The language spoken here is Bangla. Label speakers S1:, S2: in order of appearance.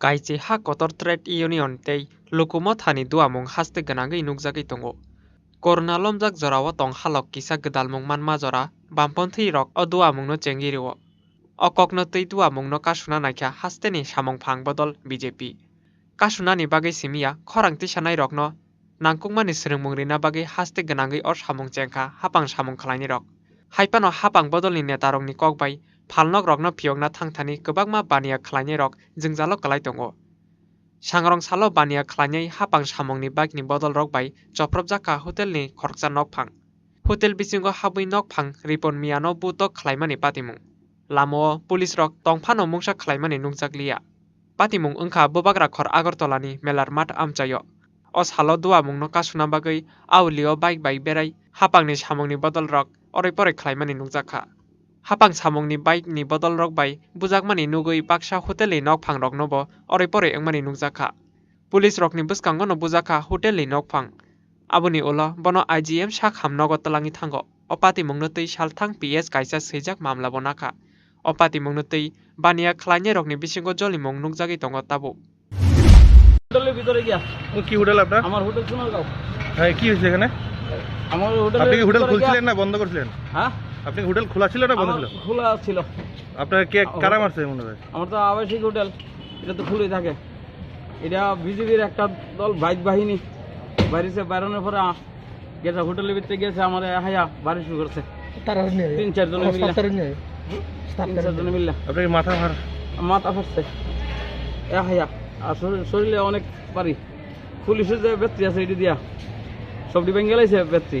S1: kaisi ha kotor trade union tei lukumo thani duamung haste ganangui nukjagui tongo corona lomjak jorao tong halok kisa gedalmung manma jora bampanthui rok o duamung no chengi rio o kokno tui duamung no kasuna naikha hasteni samung phang bodol bjp kasunani bagui simiya khorang tisanai rok no nangkukmani swrungmung rina bagui haste ganangui o samung chengkha hapang samung khlainai rok haipano hapang bodolni neta rokni kok bai phalnok rokno phiyokna thangthani kwbangma baniya khlainai rok jwngjalo kwlai tongo sangrong salo baniya khlainai hapang samungni bike ni bodol rok bai chopropjaka hotel ni khoroksa nokphang hotel bisingo habui nokphang ripon miyano butok khlaimani patimung lamao police rok tongphano mungsa khlaimani nukjakliya patimung wngkha bubakra khor agartala ni melar mat amchaio o salo duamung no kasuna bagui aulio bike bai berai hapangni samungni bodol rok oroi poroi khlaimani nukjakha hapang samungni bike ni bodol rok bai bujakmani nugui baksa hotel ni nokphang rok no bo oroi poroi wngmani nukjakha police rok ni bwskango no bujakha hotel ni nokphang aboni ulo bono igm sakham nogo tlangi thango o patimung no tui salthang ps kaisa swijak mamla bo nakha o patimung no tui baniya khlainai rokni bisingo jolimung nukjagui tongo tabuk
S2: হোটেলের ভিতরে গিয়া
S3: কি হোটেল আপনার
S2: আমার হোটেল সোনারগাঁও
S3: হ্যাঁ কি হয়েছে এখানে
S2: আমার হোটেল
S3: আপনি কি হোটেল খুলছিলেন না বন্ধ করছিলেন
S2: হ্যাঁ
S3: আপনি হোটেল খোলা ছিল না বন্ধ ছিল?
S2: খোলা ছিল।
S3: আপনার কে কারা মারছে মনে হয়?
S2: আমার তো আবাসিক হোটেল এটা তো খুলেই থাকে। এটা বিজেপির একটা দল বাইক বাহিনী। বাইরেছে বাইরানোর পরে গেছে হোটেলের ভিতরে গেছে আমার হাইয়া বাড়ি শুরু করছে। তিন চারজনে মিলে। তিন চারজনে মিলে।
S3: আপনার মাথা মার
S2: মাথা ফাটছে এ হাইয়া আর শরীরে অনেক বাড়ি পুলিশের যে ব্যক্তি আছে এটি দিয়া। সবটি ভেঙে গেলাইছে battery